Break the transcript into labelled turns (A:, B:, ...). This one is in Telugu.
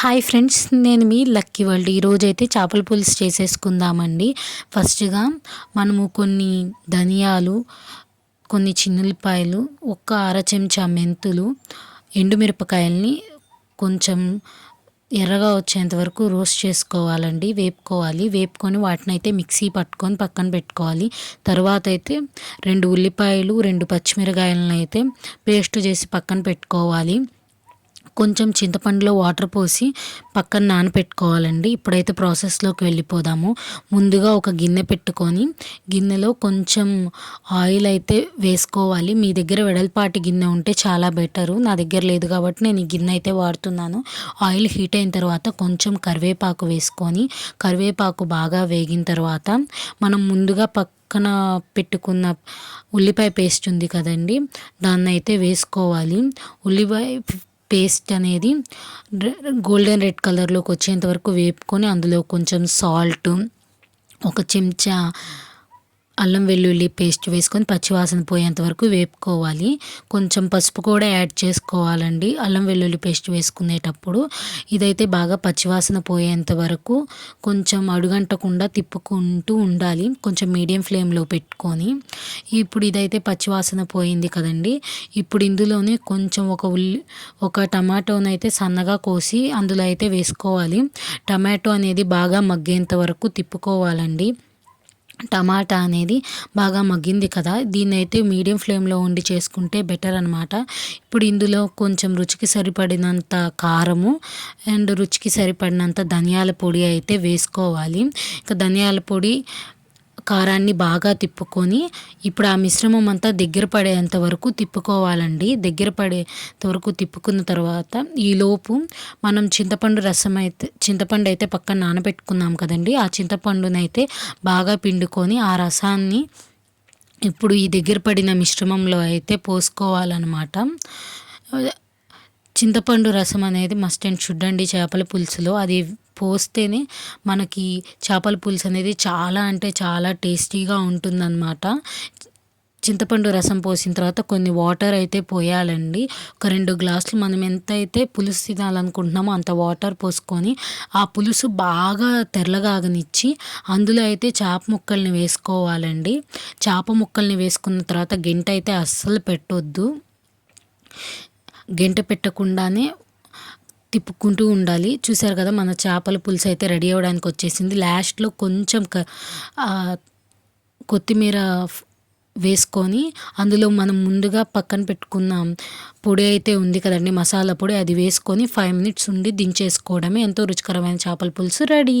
A: హాయ్ ఫ్రెండ్స్ నేను మీ లక్కీ వరల్డ్ ఈరోజైతే చేపల పులుసు చేసేసుకుందామండి. ఫస్ట్గా మనము కొన్ని ధనియాలు కొన్ని చిన్నపాయలు ఒక్క అర చెంచా మెంతులు ఎండుమిరపకాయల్ని కొంచెం ఎర్రగా వచ్చేంత వరకు రోస్ట్ చేసుకోవాలండి వేపుకోవాలి. వేపుకొని వాటిని అయితే మిక్సీ పట్టుకొని పక్కన పెట్టుకోవాలి. తర్వాత అయితే రెండు ఉల్లిపాయలు రెండు పచ్చిమిరకాయలను అయితే పేస్ట్ చేసి పక్కన పెట్టుకోవాలి. కొంచెం చింతపండులో వాటర్ పోసి పక్కన నానపెట్టుకోవాలండి. ఇప్పుడైతే ప్రాసెస్లోకి వెళ్ళిపోదాము. ముందుగా ఒక గిన్నె పెట్టుకొని గిన్నెలో కొంచెం ఆయిల్ అయితే వేసుకోవాలి. మీ దగ్గర వెడల్పాటి గిన్నె ఉంటే చాలా బెటరు. నా దగ్గర లేదు కాబట్టి నేను ఈ గిన్నె అయితే వాడుతున్నాను. ఆయిల్ హీట్ అయిన తర్వాత కొంచెం కరివేపాకు వేసుకొని కరివేపాకు బాగా వేగిన తర్వాత మనం ముందుగా పక్కన పెట్టుకున్న ఉల్లిపాయ పేస్ట్ ఉంది కదండి దాన్ని అయితే వేసుకోవాలి. ఉల్లిపాయ పేస్ట్ అనేది గోల్డెన్ రెడ్ కలర్లోకి వచ్చేంత వరకు వేపుకొని అందులో కొంచెం సాల్ట్ ఒక చెంచా అల్లం వెల్లుల్లి పేస్ట్ వేసుకొని పచ్చివాసన పోయేంత వరకు వేపుకోవాలి. కొంచెం పసుపు కూడా యాడ్ చేసుకోవాలండి. అల్లం వెల్లుల్లి పేస్ట్ వేసుకునేటప్పుడు ఇదైతే బాగా పచ్చివాసన పోయేంత వరకు కొంచెం అడుగంటకుండా తిప్పుకుంటూ ఉండాలి. కొంచెం మీడియం ఫ్లేమ్లో పెట్టుకొని. ఇప్పుడు ఇదైతే పచ్చివాసన పోయింది కదండి. ఇప్పుడు ఇందులోనే కొంచెం ఒక ఉల్లి ఒక టమాటోనైతే సన్నగా కోసి అందులో అయితే వేసుకోవాలి. టమాటో అనేది బాగా మగ్గేంత వరకు తిప్పుకోవాలండి. టమాటా అనేది బాగా మగ్గింది కదా దీన్ని అయితే మీడియం ఫ్లేమ్లో ఉండి చేసుకుంటే బెటర్ అనమాట ఇప్పుడు ఇందులో కొంచెం రుచికి సరిపడినంత కారము అండ్ రుచికి సరిపడినంత ధనియాల పొడి అయితే వేసుకోవాలి. ఇంకా ధనియాల పొడి కారాన్ని బాగా తిప్పుకొని ఇప్పుడు ఆ మిశ్రమం అంతా దగ్గర పడేంత వరకు తిప్పుకోవాలండి. దగ్గర పడేంత వరకు తిప్పుకున్న తర్వాత ఈలోపు మనం చింతపండు రసం అయితే చింతపండు అయితే పక్కన నానబెట్టుకున్నాం కదండి. ఆ చింతపండునైతే బాగా పిండుకొని ఆ రసాన్ని ఇప్పుడు ఈ దగ్గర పడిన మిశ్రమంలో అయితే పోసుకోవాలన్నమాట. చింతపండు రసం అనేది మస్ట్ అండ్ షుడ్ అండి చేపల పులుసులో. అది పోస్తేనే మనకి చేపల పులుసు అనేది చాలా అంటే చాలా టేస్టీగా ఉంటుందన్నమాట. చింతపండు రసం పోసిన తర్వాత కొన్ని వాటర్ అయితే పోయాలండి. ఒక రెండు గ్లాసులు మనం ఎంత అయితే పులుసు తినాలనుకుంటున్నామో అంత వాటర్ పోసుకొని ఆ పులుసు బాగా తెల్లగాగనిచ్చి అందులో అయితే చేప ముక్కల్ని వేసుకోవాలండి. చేప ముక్కల్ని వేసుకున్న తర్వాత గెంట అయితే అస్సలు పెట్టొద్దు. గెంట పెట్టకుండానే తిప్పుకుంటూ ఉండాలి. చూసారు కదా మన చేపల పులుసు అయితే రెడీ అవ్వడానికి వచ్చేసింది. లాస్ట్లో కొంచెం క కొత్తిమీర వేసుకొని అందులో మనం ముందుగా పక్కన పెట్టుకున్న పొడి అయితే ఉంది కదండి మసాలా పొడి అది వేసుకొని ఫైవ్ మినిట్స్ ఉండి దించేసుకోవడమే ఎంతో రుచికరమైన చేపల పులుసు రెడీ.